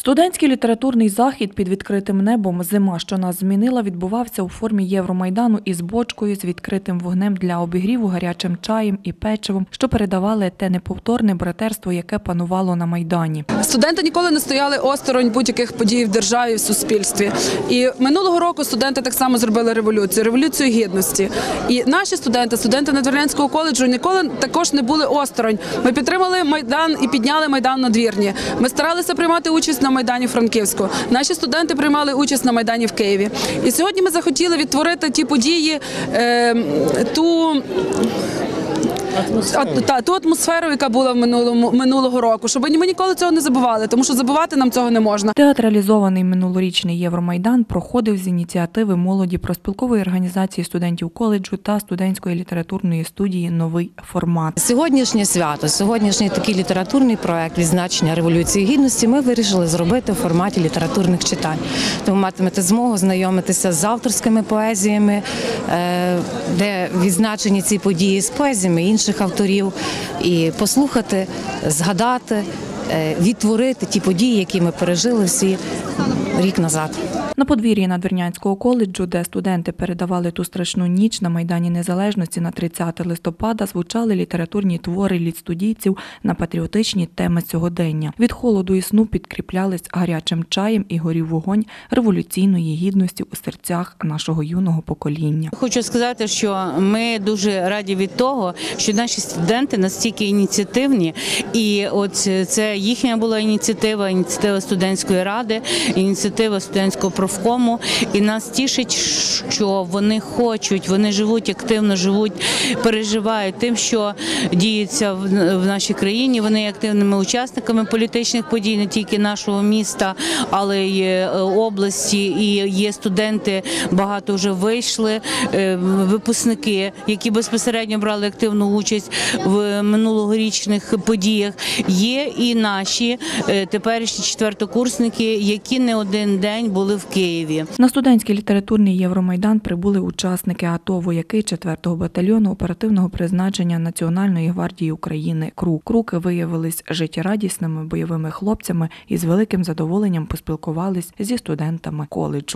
Студентський літературний захід під відкритим небом Зима, що нас змінила, відбувався у формі Євромайдану із бочкою з відкритим вогнем для обігріву гарячим чаєм і печивом, що передавали те неповторне братерство, яке панувало на майдані. Студенти ніколи не стояли осторонь будь-яких подій в державі в суспільстві. І минулого року студенти так само зробили революцію, революцію гідності. І наші студенти, студенти Надвірнянського коледжу, ніколи також не були осторонь. Ми підтримали майдан і підняли майдан надвірні. Ми старалися приймати участь на майдані в Франківську. Наші студенти приймали участь на майдані в Києві. І сьогодні ми захотіли відтворити ті події, е, ту а, та, ту атмосферу, яка була в минулому минулого року, щоб ми ніколи цього не забували, тому що забувати нам цього не можна. Театралізований минулорічний Євромайдан проходив з ініціативи молоді проспілкової організації студентів коледжу та студентської літературної студії Новий формат. Сьогоднішнє свято, сьогоднішній такий літературний проект відзначення революції гідності. Ми вирішили зробити в форматі літературних читань. Тому матимете змогу знайомитися з авторськими поезіями, е, де відзначені ці події з поезіями інших авторів, і послухати, згадати, е, відтворити ті події, які ми пережили всі рік назад. На подвір'ї Надвірнянського коледжу, де студенти передавали ту страшну ніч на Майдані Незалежності на 30 листопада, звучали літературні твори літстудійців на патріотичні теми сьогодення. Від холоду і сну підкріплялись гарячим чаєм і горів вогонь революційної гідності у серцях нашого юного покоління. Хочу сказати, що ми дуже раді від того, що наші студенти настільки ініціативні, і от це їхня була ініціатива, ініціатива студентської ради, ініціатива студентського профкому. І нас тішить, що вони хочуть, вони живуть активно, живуть, переживають тим, що діється в нашій країні. Вони є активними учасниками політичних подій, не тільки нашого міста, але й е, області. І є студенти, багато вже вийшли, е, випускники, які безпосередньо брали активну участь в минулогорічних подіях. Є і наші е, теперішні четвертокурсники, які не один день були в Києві. На студентський літературний Євромайдан прибули учасники АТО, вояки 4-го батальйону оперативного призначення Національної гвардії України КРУ. Круки виявились життєрадісними бойовими хлопцями і з великим задоволенням поспілкувались зі студентами коледжу.